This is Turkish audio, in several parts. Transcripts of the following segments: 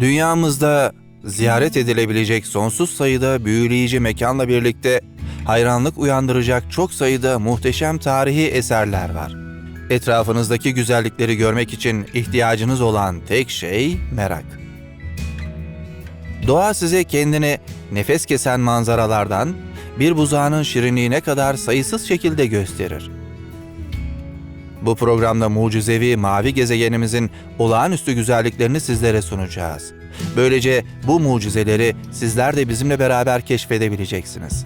Dünyamızda ziyaret edilebilecek sonsuz sayıda büyüleyici mekanla birlikte hayranlık uyandıracak çok sayıda muhteşem tarihi eserler var. Etrafınızdaki güzellikleri görmek için ihtiyacınız olan tek şey merak. Doğa size kendini nefes kesen manzaralardan bir buzağının şirinliğine kadar sayısız şekilde gösterir. Bu programda mucizevi mavi gezegenimizin olağanüstü güzelliklerini sizlere sunacağız. Böylece bu mucizeleri sizler de bizimle beraber keşfedebileceksiniz.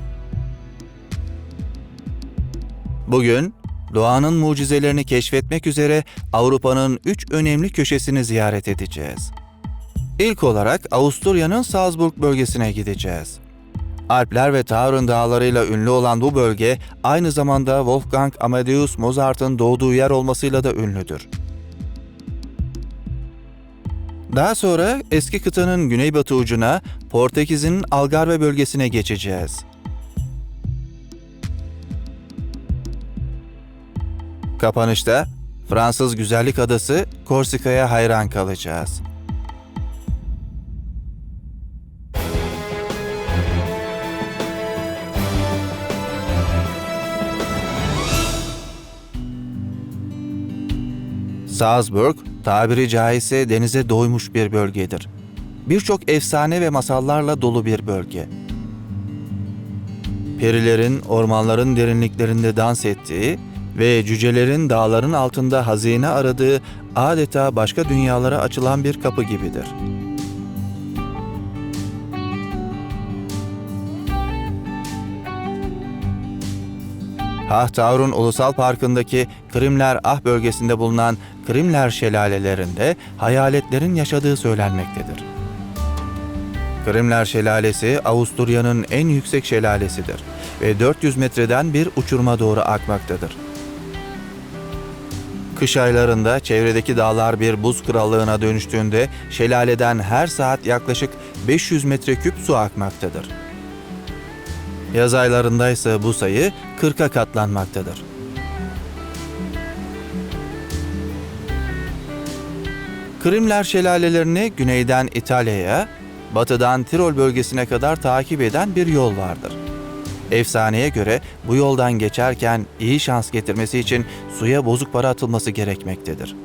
Bugün doğanın mucizelerini keşfetmek üzere Avrupa'nın üç önemli köşesini ziyaret edeceğiz. İlk olarak Avusturya'nın Salzburg bölgesine gideceğiz. Alpler ve Taurun dağlarıyla ünlü olan bu bölge aynı zamanda Wolfgang Amadeus Mozart'ın doğduğu yer olmasıyla da ünlüdür. Daha sonra eski kıtanın güneybatı ucuna Portekiz'in Algarve bölgesine geçeceğiz. Kapanışta Fransız güzellik adası Korsika'ya hayran kalacağız. Salzburg, tabiri caizse denize doymuş bir bölgedir. Birçok efsane ve masallarla dolu bir bölge. Perilerin ormanların derinliklerinde dans ettiği ve cücelerin dağların altında hazine aradığı adeta başka dünyalara açılan bir kapı gibidir. Hahtaurun Ulusal Parkı'ndaki Krimler Ah bölgesinde bulunan Krimler şelalelerinde hayaletlerin yaşadığı söylenmektedir. Krimler Şelalesi Avusturya'nın en yüksek şelalesidir ve 400 metreden bir uçuruma doğru akmaktadır. Kış aylarında çevredeki dağlar bir buz krallığına dönüştüğünde şelaleden her saat yaklaşık 500 metreküp su akmaktadır. Yaz aylarında ise bu sayı 40'a katlanmaktadır. Krimler şelalelerini güneyden İtalya'ya, batıdan Tirol bölgesine kadar takip eden bir yol vardır. Efsaneye göre bu yoldan geçerken iyi şans getirmesi için suya bozuk para atılması gerekmektedir.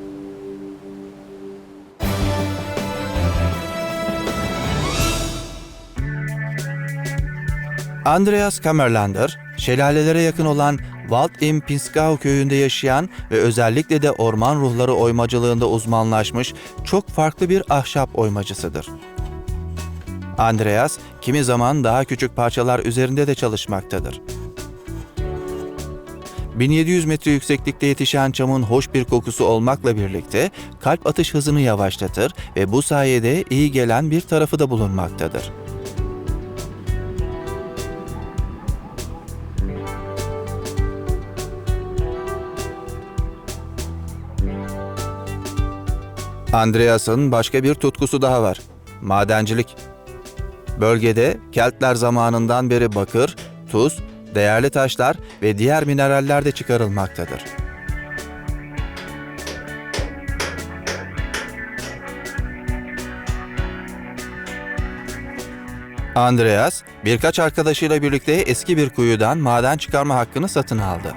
Andreas Kammerlander, şelalelere yakın olan Wald im Pinzgau köyünde yaşayan ve özellikle de orman ruhları oymacılığında uzmanlaşmış çok farklı bir ahşap oymacısıdır. Andreas, kimi zaman daha küçük parçalar üzerinde de çalışmaktadır. 1700 metre yükseklikte yetişen çamın hoş bir kokusu olmakla birlikte kalp atış hızını yavaşlatır ve bu sayede iyi gelen bir tarafı da bulunmaktadır. Andreas'ın başka bir tutkusu daha var. Madencilik. Bölgede Keltler zamanından beri bakır, tuz, değerli taşlar ve diğer mineraller de çıkarılmaktadır. Andreas, birkaç arkadaşıyla birlikte eski bir kuyudan maden çıkarma hakkını satın aldı.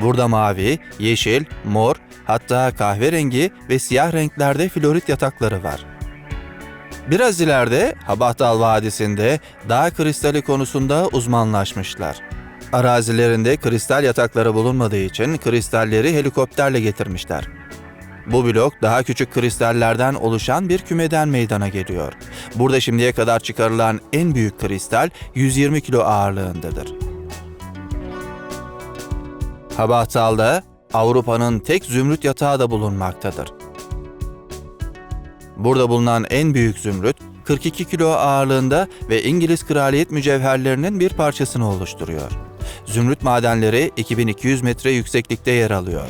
Burada mavi, yeşil, mor, hatta kahverengi ve siyah renklerde florit yatakları var. Biraz ileride Habahtal Vadisi'nde dağ kristali konusunda uzmanlaşmışlar. Arazilerinde kristal yatakları bulunmadığı için kristalleri helikopterle getirmişler. Bu blok daha küçük kristallerden oluşan bir kümeden meydana geliyor. Burada şimdiye kadar çıkarılan en büyük kristal 120 kilo ağırlığındadır. Habahtal'da Avrupa'nın tek zümrüt yatağı da bulunmaktadır. Burada bulunan en büyük zümrüt 42 kilo ağırlığında ve İngiliz kraliyet mücevherlerinin bir parçasını oluşturuyor. Zümrüt madenleri 2200 metre yükseklikte yer alıyor.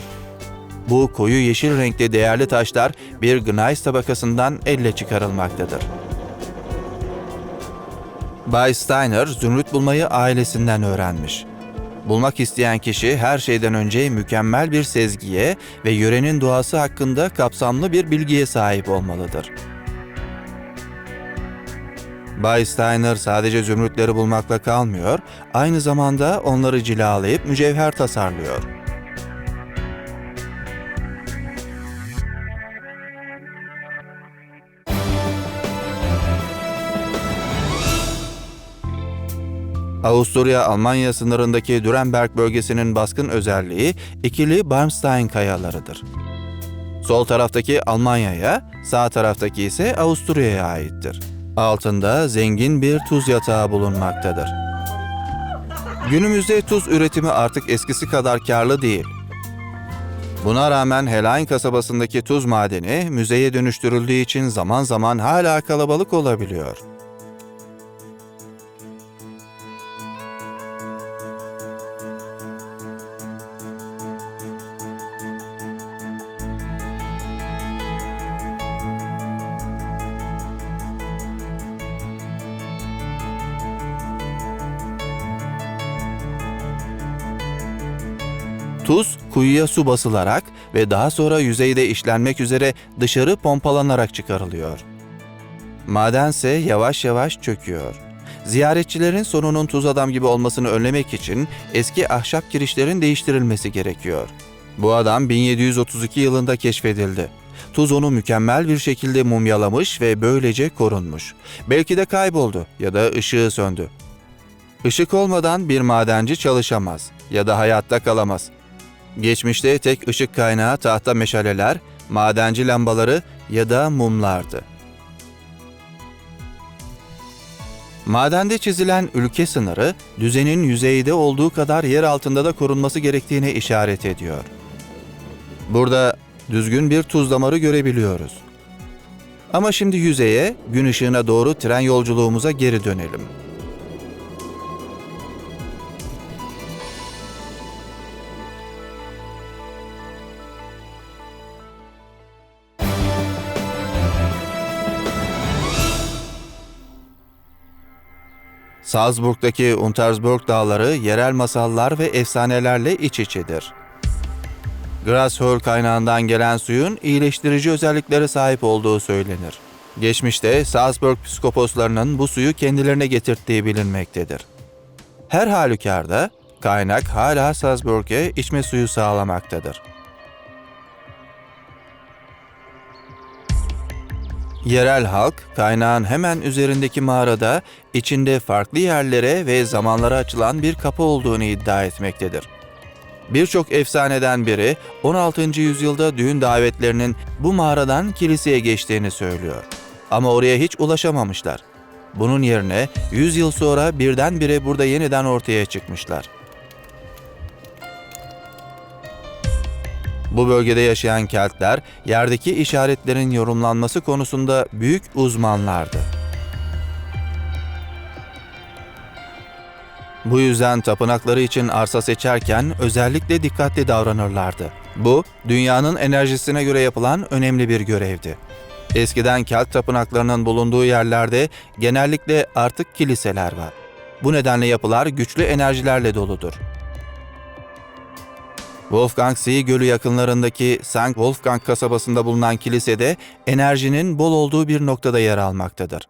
Bu koyu yeşil renkli değerli taşlar bir gneiss tabakasından elle çıkarılmaktadır. Bay Steiner zümrüt bulmayı ailesinden öğrenmiş. Bulmak isteyen kişi her şeyden önce mükemmel bir sezgiye ve yörenin doğası hakkında kapsamlı bir bilgiye sahip olmalıdır. Bay Steiner sadece zümrütleri bulmakla kalmıyor, aynı zamanda onları cilalayıp mücevher tasarlıyor. Avusturya-Almanya sınırındaki Dürenberg bölgesinin baskın özelliği ikili Barmstein kayalarıdır. Sol taraftaki Almanya'ya, sağ taraftaki ise Avusturya'ya aittir. Altında zengin bir tuz yatağı bulunmaktadır. Günümüzde tuz üretimi artık eskisi kadar karlı değil. Buna rağmen Helayn kasabasındaki tuz madeni müzeye dönüştürüldüğü için zaman zaman hala kalabalık olabiliyor. Kuyuya su basılarak ve daha sonra yüzeyde işlenmek üzere dışarı pompalanarak çıkarılıyor. Madense yavaş yavaş çöküyor. Ziyaretçilerin sonunun tuz adam gibi olmasını önlemek için eski ahşap kirişlerin değiştirilmesi gerekiyor. Bu adam 1732 yılında keşfedildi. Tuz onu mükemmel bir şekilde mumyalamış ve böylece korunmuş. Belki de kayboldu ya da ışığı söndü. Işık olmadan bir madenci çalışamaz ya da hayatta kalamaz. Geçmişte tek ışık kaynağı tahta meşaleler, madenci lambaları ya da mumlardı. Madende çizilen ülke sınırı, düzenin yüzeyde olduğu kadar yer altında da korunması gerektiğine işaret ediyor. Burada düzgün bir tuz damarı görebiliyoruz. Ama şimdi yüzeye, gün ışığına doğru tren yolculuğumuza geri dönelim. Salzburg'daki Untersberg dağları yerel masallar ve efsanelerle iç içedir. Grashöl kaynağından gelen suyun iyileştirici özelliklere sahip olduğu söylenir. Geçmişte Salzburg psikoposlarının bu suyu kendilerine getirttiği bilinmektedir. Her halükarda kaynak hala Salzburg'e içme suyu sağlamaktadır. Yerel halk, kaynağın hemen üzerindeki mağarada içinde farklı yerlere ve zamanlara açılan bir kapı olduğunu iddia etmektedir. Birçok efsaneden biri 16. yüzyılda düğün davetlerinin bu mağaradan kiliseye geçtiğini söylüyor. Ama oraya hiç ulaşamamışlar. Bunun yerine 100 yıl sonra birdenbire burada yeniden ortaya çıkmışlar. Bu bölgede yaşayan Keltler, yerdeki işaretlerin yorumlanması konusunda büyük uzmanlardı. Bu yüzden tapınakları için arsa seçerken özellikle dikkatli davranırlardı. Bu, dünyanın enerjisine göre yapılan önemli bir görevdi. Eskiden Kelt tapınaklarının bulunduğu yerlerde genellikle artık kiliseler var. Bu nedenle yapılar güçlü enerjilerle doludur. Wolfgang See Gölü yakınlarındaki St. Wolfgang kasabasında bulunan kilisede enerjinin bol olduğu bir noktada yer almaktadır.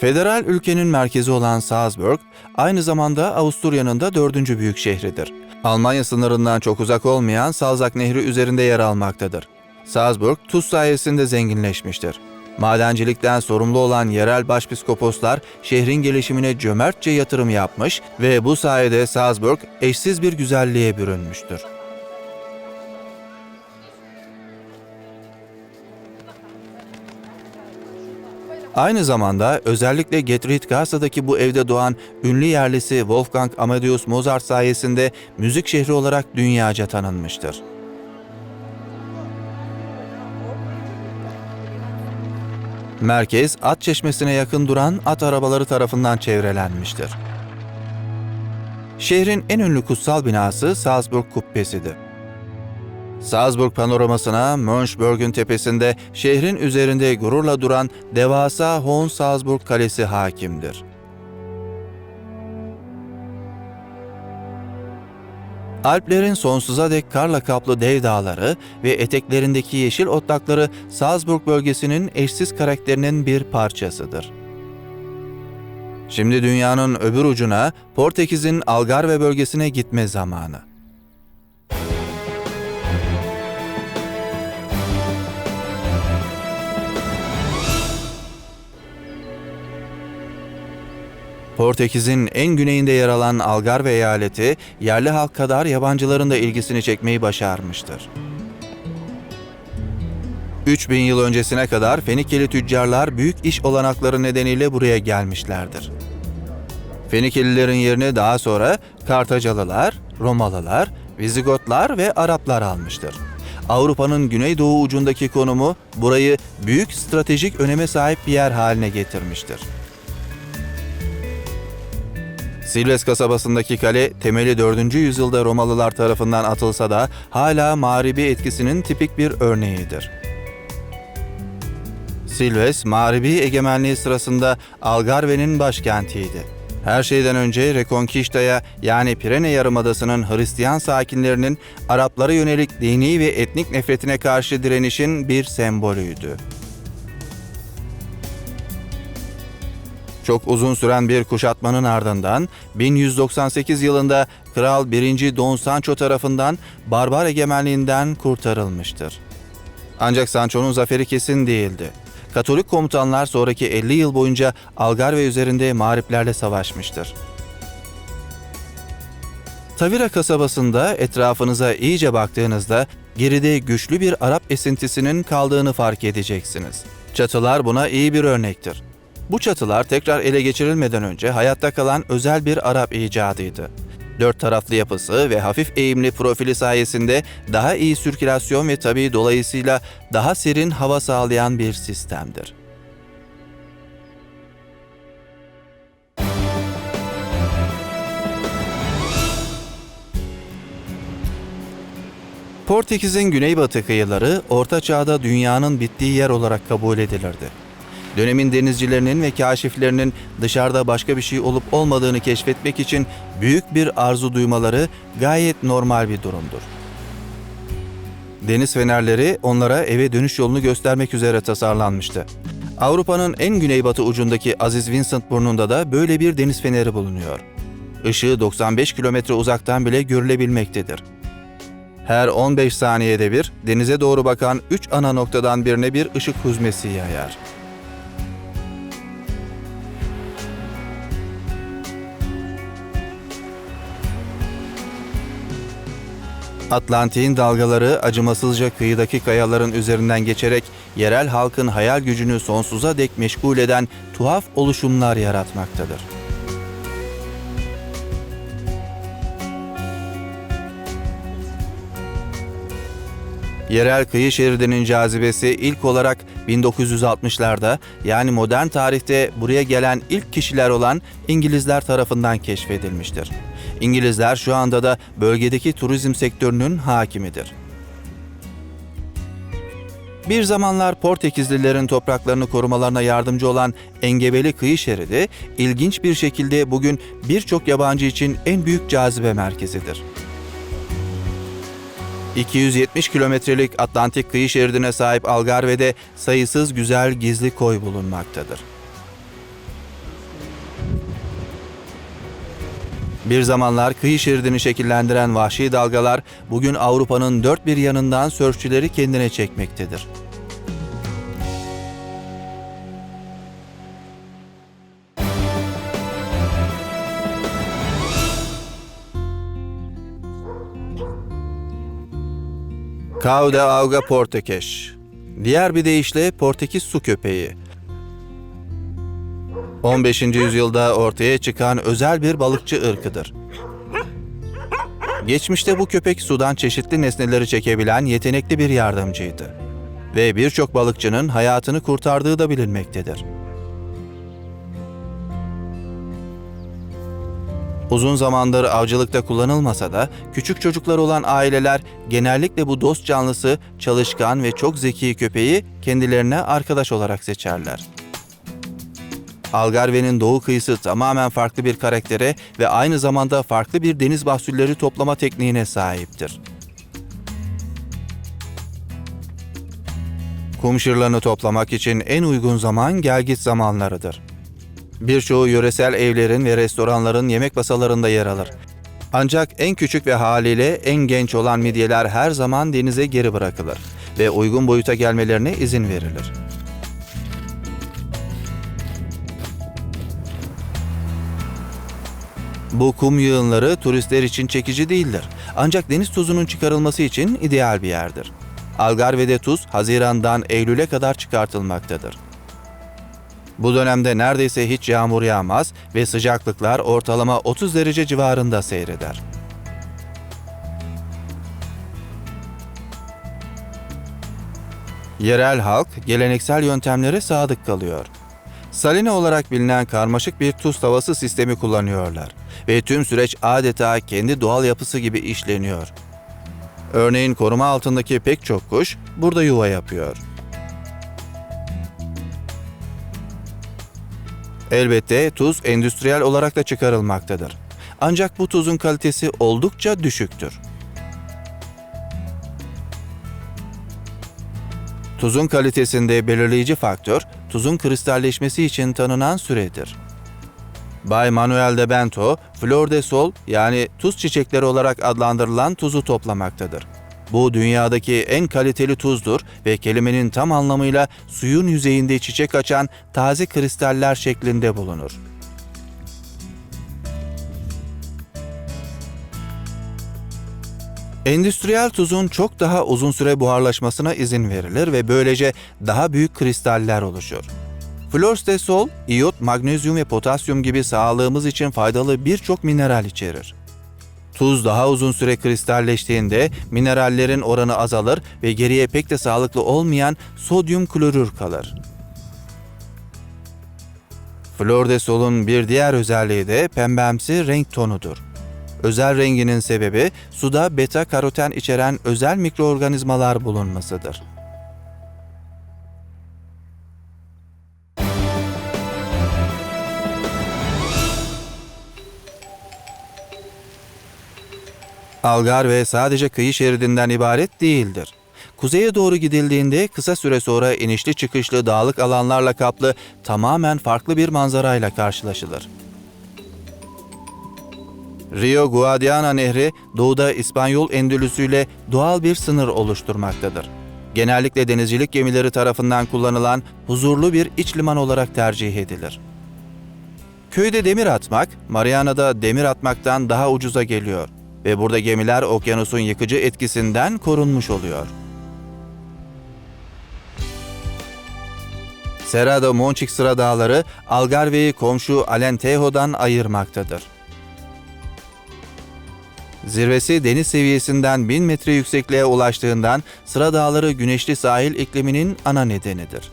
Federal ülkenin merkezi olan Salzburg, aynı zamanda Avusturya'nın da dördüncü büyük şehridir. Almanya sınırından çok uzak olmayan Salzak Nehri üzerinde yer almaktadır. Salzburg, tuz sayesinde zenginleşmiştir. Madencilikten sorumlu olan yerel başpiskoposlar şehrin gelişimine cömertçe yatırım yapmış ve bu sayede Salzburg eşsiz bir güzelliğe bürünmüştür. Aynı zamanda özellikle Getrichgasse'daki bu evde doğan ünlü yerlisi Wolfgang Amadeus Mozart sayesinde müzik şehri olarak dünyaca tanınmıştır. Merkez, at çeşmesine yakın duran at arabaları tarafından çevrelenmiştir. Şehrin en ünlü kutsal binası Salzburg Kubbesi'dir. Salzburg panoramasına Mönchberg'ün tepesinde şehrin üzerinde gururla duran devasa Hohen Salzburg Kalesi hakimdir. Alplerin sonsuza dek karla kaplı dev dağları ve eteklerindeki yeşil otlakları Salzburg bölgesinin eşsiz karakterinin bir parçasıdır. Şimdi dünyanın öbür ucuna Portekiz'in Algarve bölgesine gitme zamanı. Portekiz'in en güneyinde yer alan Algarve eyaleti, yerli halk kadar yabancıların da ilgisini çekmeyi başarmıştır. 3000 yıl öncesine kadar Fenikeli tüccarlar büyük iş olanakları nedeniyle buraya gelmişlerdir. Fenikelilerin yerini daha sonra Kartacalılar, Romalılar, Vizigotlar ve Araplar almıştır. Avrupa'nın güneydoğu ucundaki konumu burayı büyük stratejik öneme sahip bir yer haline getirmiştir. Silves kasabasındaki kale temeli 4. yüzyılda Romalılar tarafından atılsa da hala mağribi etkisinin tipik bir örneğidir. Silves, mağribi egemenliği sırasında Algarve'nin başkentiydi. Her şeyden önce Reconquista'ya yani Pirene Yarımadası'nın Hristiyan sakinlerinin Araplara yönelik dini ve etnik nefretine karşı direnişin bir sembolüydü. Çok uzun süren bir kuşatmanın ardından 1198 yılında Kral 1. Don Sancho tarafından barbar egemenliğinden kurtarılmıştır. Ancak Sancho'nun zaferi kesin değildi. Katolik komutanlar sonraki 50 yıl boyunca Algarve üzerinde mağriplerle savaşmıştır. Tavira kasabasında etrafınıza iyice baktığınızda geride güçlü bir Arap esintisinin kaldığını fark edeceksiniz. Çatılar buna iyi bir örnektir. Bu çatılar tekrar ele geçirilmeden önce hayatta kalan özel bir Arap icadıydı. Dört taraflı yapısı ve hafif eğimli profili sayesinde daha iyi sirkülasyon ve tabii dolayısıyla daha serin hava sağlayan bir sistemdir. Portekiz'in güneybatı kıyıları Orta Çağ'da dünyanın bittiği yer olarak kabul edilirdi. Dönemin denizcilerinin ve kaşiflerinin dışarıda başka bir şey olup olmadığını keşfetmek için büyük bir arzu duymaları gayet normal bir durumdur. Deniz fenerleri onlara eve dönüş yolunu göstermek üzere tasarlanmıştı. Avrupa'nın en güneybatı ucundaki Aziz Vincent burnunda da böyle bir deniz feneri bulunuyor. Işığı 95 kilometre uzaktan bile görülebilmektedir. Her 15 saniyede bir denize doğru bakan 3 ana noktadan birine bir ışık huzmesi yayar. Atlantik'in dalgaları acımasızca kıyıdaki kayaların üzerinden geçerek yerel halkın hayal gücünü sonsuza dek meşgul eden tuhaf oluşumlar yaratmaktadır. Yerel kıyı şeridinin cazibesi ilk olarak 1960'larda yani modern tarihte buraya gelen ilk kişiler olan İngilizler tarafından keşfedilmiştir. İngilizler şu anda da bölgedeki turizm sektörünün hakimidir. Bir zamanlar Portekizlilerin topraklarını korumalarına yardımcı olan engebeli kıyı şeridi, ilginç bir şekilde bugün birçok yabancı için en büyük cazibe merkezidir. 270 kilometrelik Atlantik kıyı şeridine sahip Algarve'de sayısız güzel gizli koy bulunmaktadır. Bir zamanlar kıyı şeridini şekillendiren vahşi dalgalar bugün Avrupa'nın dört bir yanından sörfçüleri kendine çekmektedir. Cau de Auga Portekeş Diğer bir deyişle Portekiz su köpeği. 15. yüzyılda ortaya çıkan özel bir balıkçı ırkıdır. Geçmişte bu köpek sudan çeşitli nesneleri çekebilen yetenekli bir yardımcıydı ve birçok balıkçının hayatını kurtardığı da bilinmektedir. Uzun zamandır avcılıkta kullanılmasa da küçük çocuklar olan aileler genellikle bu dost canlısı, çalışkan ve çok zeki köpeği kendilerine arkadaş olarak seçerler. Algarve'nin doğu kıyısı tamamen farklı bir karaktere ve aynı zamanda farklı bir deniz mahsulleri toplama tekniğine sahiptir. Kum şırlarını toplamak için en uygun zaman gelgit zamanlarıdır. Birçoğu yöresel evlerin ve restoranların yemek masalarında yer alır. Ancak en küçük ve haliyle en genç olan midyeler her zaman denize geri bırakılır ve uygun boyuta gelmelerine izin verilir. Bu kum yığınları turistler için çekici değildir. Ancak deniz tuzunun çıkarılması için ideal bir yerdir. Algarve'de tuz Haziran'dan Eylül'e kadar çıkartılmaktadır. Bu dönemde neredeyse hiç yağmur yağmaz ve sıcaklıklar ortalama 30 derece civarında seyreder. Yerel halk geleneksel yöntemlere sadık kalıyor. Saline olarak bilinen karmaşık bir tuz tavası sistemi kullanıyorlar ve tüm süreç adeta kendi doğal yapısı gibi işleniyor. Örneğin koruma altındaki pek çok kuş burada yuva yapıyor. Elbette tuz endüstriyel olarak da çıkarılmaktadır. Ancak bu tuzun kalitesi oldukça düşüktür. Tuzun kalitesinde belirleyici faktör, tuzun kristalleşmesi için tanınan süredir. Bay Manuel de Bento, flor de sol yani tuz çiçekleri olarak adlandırılan tuzu toplamaktadır. Bu dünyadaki en kaliteli tuzdur ve kelimenin tam anlamıyla suyun yüzeyinde çiçek açan taze kristaller şeklinde bulunur. Endüstriyel tuzun çok daha uzun süre buharlaşmasına izin verilir ve böylece daha büyük kristaller oluşur. Florstesol, iyot, magnezyum ve potasyum gibi sağlığımız için faydalı birçok mineral içerir. Tuz daha uzun süre kristalleştiğinde minerallerin oranı azalır ve geriye pek de sağlıklı olmayan sodyum klorür kalır. Flordesol'un bir diğer özelliği de pembemsi renk tonudur. Özel renginin sebebi suda beta karoten içeren özel mikroorganizmalar bulunmasıdır. Algarve sadece kıyı şeridinden ibaret değildir. Kuzeye doğru gidildiğinde kısa süre sonra inişli çıkışlı dağlık alanlarla kaplı tamamen farklı bir manzarayla karşılaşılır. Rio Guadiana Nehri doğuda İspanyol Endülüsü ile doğal bir sınır oluşturmaktadır. Genellikle denizcilik gemileri tarafından kullanılan huzurlu bir iç liman olarak tercih edilir. Köyde demir atmak, Mariana'da demir atmaktan daha ucuza geliyor ve burada gemiler okyanusun yıkıcı etkisinden korunmuş oluyor. Serra de Monchique sıra dağları Algarve'yi komşu Alentejo'dan ayırmaktadır. Zirvesi deniz seviyesinden 1000 metre yüksekliğe ulaştığından sıra dağları güneşli sahil ikliminin ana nedenidir.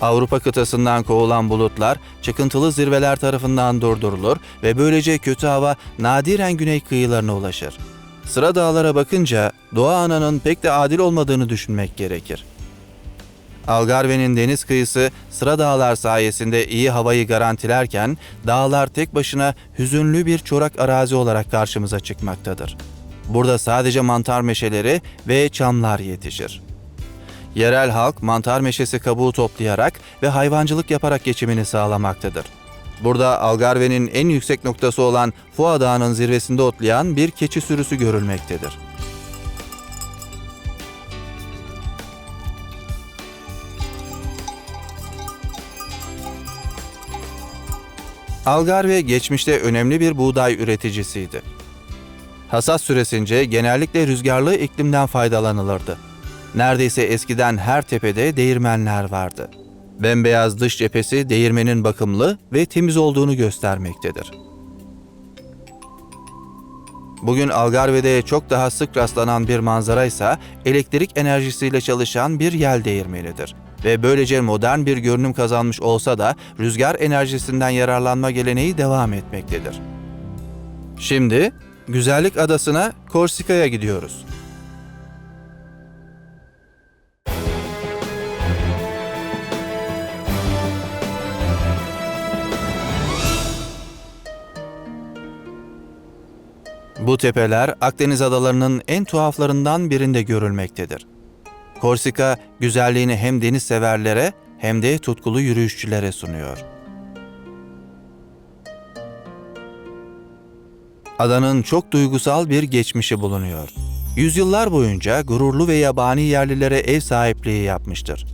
Avrupa kıtasından kovulan bulutlar çıkıntılı zirveler tarafından durdurulur ve böylece kötü hava nadiren güney kıyılarına ulaşır. Sıra dağlara bakınca doğa ananın pek de adil olmadığını düşünmek gerekir. Algarve'nin deniz kıyısı sıra dağlar sayesinde iyi havayı garantilerken dağlar tek başına hüzünlü bir çorak arazi olarak karşımıza çıkmaktadır. Burada sadece mantar meşeleri ve çamlar yetişir. Yerel halk mantar meşesi kabuğu toplayarak ve hayvancılık yaparak geçimini sağlamaktadır. Burada Algarve'nin en yüksek noktası olan Foa Dağı'nın zirvesinde otlayan bir keçi sürüsü görülmektedir. Algarve geçmişte önemli bir buğday üreticisiydi. Hasat süresince genellikle rüzgarlı iklimden faydalanılırdı. Neredeyse eskiden her tepede değirmenler vardı. Bembeyaz dış cephesi değirmenin bakımlı ve temiz olduğunu göstermektedir. Bugün Algarve'de çok daha sık rastlanan bir manzara ise elektrik enerjisiyle çalışan bir yel değirmenidir ve böylece modern bir görünüm kazanmış olsa da rüzgar enerjisinden yararlanma geleneği devam etmektedir. Şimdi Güzellik Adası'na Korsika'ya gidiyoruz. Bu tepeler Akdeniz adalarının en tuhaflarından birinde görülmektedir. Korsika güzelliğini hem deniz severlere hem de tutkulu yürüyüşçülere sunuyor. Adanın çok duygusal bir geçmişi bulunuyor. Yüzyıllar boyunca gururlu ve yabani yerlilere ev sahipliği yapmıştır.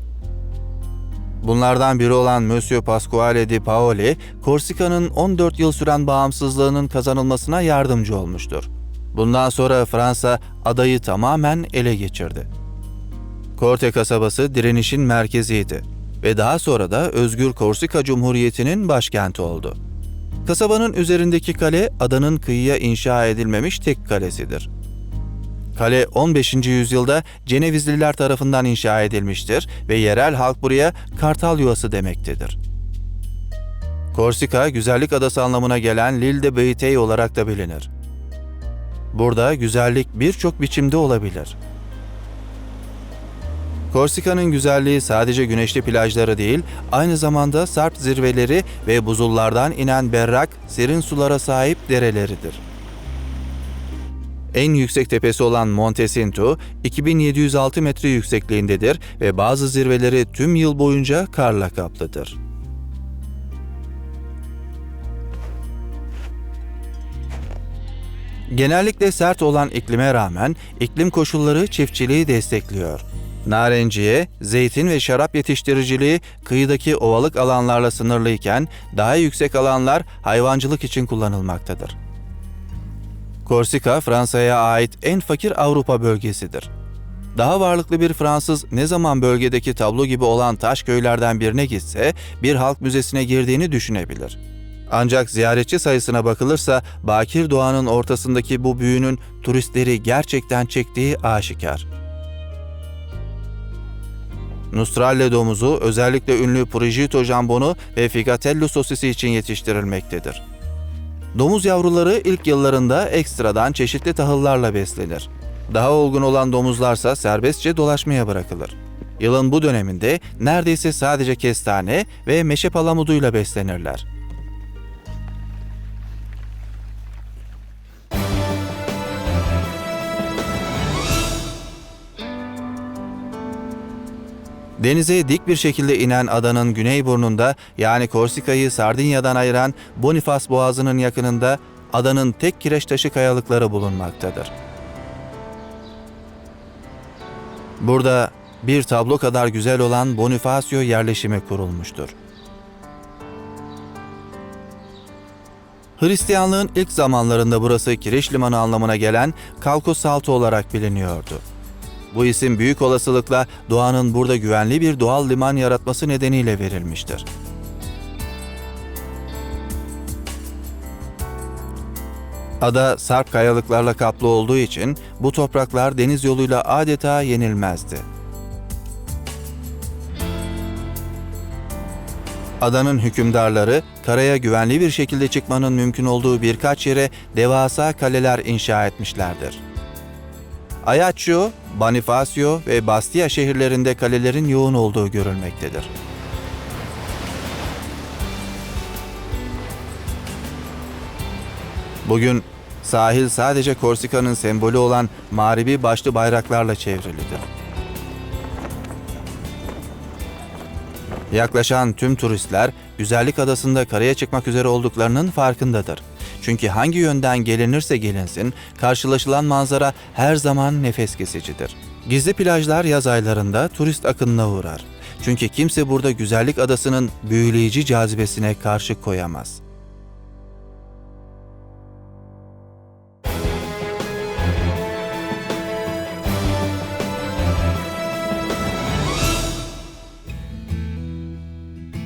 Bunlardan biri olan Monsieur Pasquale di Paoli, Korsika'nın 14 yıl süren bağımsızlığının kazanılmasına yardımcı olmuştur. Bundan sonra Fransa adayı tamamen ele geçirdi. Korte kasabası direnişin merkeziydi ve daha sonra da Özgür Korsika Cumhuriyeti'nin başkenti oldu. Kasabanın üzerindeki kale adanın kıyıya inşa edilmemiş tek kalesidir. Kale 15. yüzyılda Cenevizliler tarafından inşa edilmiştir ve yerel halk buraya kartal yuvası demektedir. Korsika, güzellik adası anlamına gelen Lille Beytey olarak da bilinir. Burada güzellik birçok biçimde olabilir. Korsika'nın güzelliği sadece güneşli plajları değil, aynı zamanda sarp zirveleri ve buzullardan inen berrak, serin sulara sahip dereleridir. En yüksek tepesi olan Monte Cinto, 2706 metre yüksekliğindedir ve bazı zirveleri tüm yıl boyunca karla kaplıdır. Genellikle sert olan iklime rağmen iklim koşulları çiftçiliği destekliyor. Narenciye, zeytin ve şarap yetiştiriciliği kıyıdaki ovalık alanlarla sınırlıyken daha yüksek alanlar hayvancılık için kullanılmaktadır. Korsika, Fransa'ya ait en fakir Avrupa bölgesidir. Daha varlıklı bir Fransız ne zaman bölgedeki tablo gibi olan taş köylerden birine gitse bir halk müzesine girdiğini düşünebilir. Ancak ziyaretçi sayısına bakılırsa bakir doğanın ortasındaki bu büyünün turistleri gerçekten çektiği aşikar. Nustralle domuzu özellikle ünlü Prosciutto jambonu ve Figatello sosisi için yetiştirilmektedir. Domuz yavruları ilk yıllarında ekstradan çeşitli tahıllarla beslenir. Daha olgun olan domuzlarsa serbestçe dolaşmaya bırakılır. Yılın bu döneminde neredeyse sadece kestane ve meşe palamuduyla beslenirler. Denize dik bir şekilde inen adanın güney burnunda yani Korsika'yı Sardinya'dan ayıran Bonifas Boğazı'nın yakınında adanın tek kireç taşı kayalıkları bulunmaktadır. Burada bir tablo kadar güzel olan Bonifacio yerleşimi kurulmuştur. Hristiyanlığın ilk zamanlarında burası Kireç Limanı anlamına gelen Kalkos Salto olarak biliniyordu. Bu isim büyük olasılıkla doğanın burada güvenli bir doğal liman yaratması nedeniyle verilmiştir. Ada sarp kayalıklarla kaplı olduğu için bu topraklar deniz yoluyla adeta yenilmezdi. Adanın hükümdarları karaya güvenli bir şekilde çıkmanın mümkün olduğu birkaç yere devasa kaleler inşa etmişlerdir. Ajaccio, Bonifacio ve Bastia şehirlerinde kalelerin yoğun olduğu görülmektedir. Bugün sahil sadece Korsika'nın sembolü olan mağribi başlı bayraklarla çevrilidir. Yaklaşan tüm turistler güzellik adasında karaya çıkmak üzere olduklarının farkındadır. Çünkü hangi yönden gelinirse gelinsin, karşılaşılan manzara her zaman nefes kesicidir. Gizli plajlar yaz aylarında turist akınına uğrar. Çünkü kimse burada güzellik adasının büyüleyici cazibesine karşı koyamaz.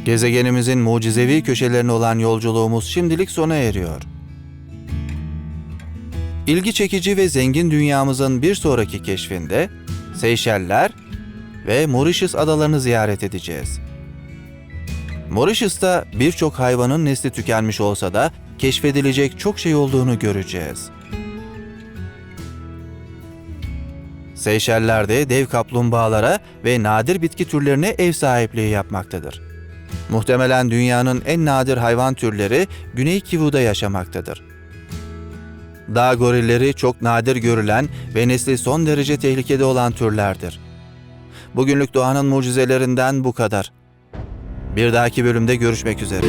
Gezegenimizin mucizevi köşelerine olan yolculuğumuz şimdilik sona eriyor. İlgi çekici ve zengin dünyamızın bir sonraki keşfinde Seyşeller ve Mauritius adalarını ziyaret edeceğiz. Mauritius'ta birçok hayvanın nesli tükenmiş olsa da keşfedilecek çok şey olduğunu göreceğiz. Seyşeller'de dev kaplumbağalara ve nadir bitki türlerine ev sahipliği yapmaktadır. Muhtemelen dünyanın en nadir hayvan türleri Güney Kivu'da yaşamaktadır. Dağ gorilleri çok nadir görülen ve nesli son derece tehlikede olan türlerdir. Bugünlük doğanın mucizelerinden bu kadar. Bir dahaki bölümde görüşmek üzere.